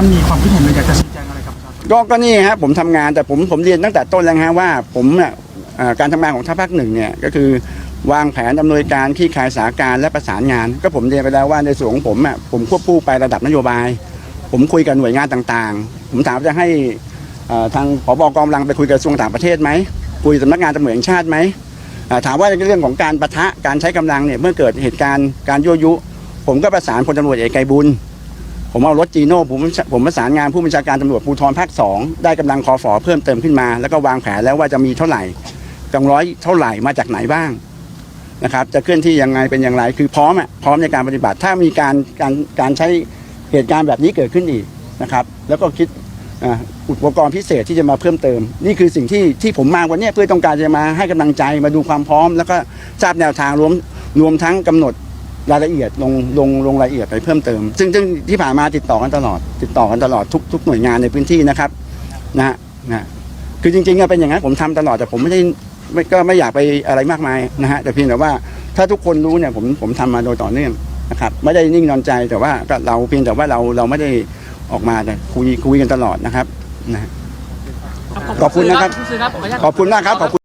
มันมีความคิดเห็นเลยอยากจะชี้แจงอะไรกับประชาชนก็ก็นี่ฮะผมทำงานแต่ผมผมเรียนตั้งแต่ต้นแล้วฮะว่าผมเนี่ยเอ่อการทำงานของทัพภาคหนึ่งเนี่ยก็คือวางแผนดำเนินการขี้คายสถานการณ์และประสานงาน ก็ผมเรียนไปแล้วว่าในส่วนของผมอะผมควบคู่ไประดับนโยบาย ผมคุยกับหน่วยงานต่างๆ ผมถามจะให้เอ่อทางผบกองกำลังไปคุยกับกระทรวงต่างประเทศไหมคุยสำนักงานตำรวจแห่งชาติไหมอ่อถามว่าในเรื่องของการประทะการใช้กำลังเนี่ยเมื่อเกิดเหตุการณ์การยั่วยุ ผมก็ประสานพลตำรวจเอกไกรบุญ ผมเอารถจีโน่ผมผมประสานงานผู้บัญชาการตำรวจภูธรภาคสองได้กำลังคอฝอเพิ่มเติมขึ้นมา แล้วก็วางแผนแล้วว่าจะมีเท่าไหร่กองร้อยเท่าไหร่มาจากไหนบ้างนะครับจะเคลื่อนที่ยังไงเป็นอย่างไร คือพร้อมอะพร้อมในการปฏิบัติถ้ามีการการการใช้เหตุการณ์แบบนี้เกิดขึ้นอีกนะครับแล้วก็คิดอุปกรณ์พิเศษที่จะมาเพิ่มเติม นี่คือสิ่งที่ที่ผมมาวันนี้เพื่อต้องการจะมาให้กำลังใจมาดูความพร้อม แล้วก็ทราบแนวทางรวมรวมทั้งกำหนด รายละเอียดลงลงลงรายละเอียดไปเพิ่มเติม ซึ่งซึ่งที่ผ่านมาติดต่อกันตลอด ติดต่อกันตลอดทุกทุกหน่วยงานในพื้นที่นะครับนะฮะนะคือจริงๆอะเป็นอย่างนั้นผมทำตลอดแต่ผมไม่ได้ไม่ก็ไม่อยากไปอะไรมากมายนะฮะแต่เพียงแต่ว่าถ้าทุกคนรู้เนี่ยผมผมทำมาโดยต่อเนื่องนะครับไม่ได้นิ่งนอนใจแต่ว่าก็เราเพียงแต่ว่าเราเราไม่ได้ออกมาแต่คุยคุยกันตลอดนะครับนะฮะขอบคุณนะครับณซื้อครับขออนุญาตขอบคุณมากครับขอบคุณ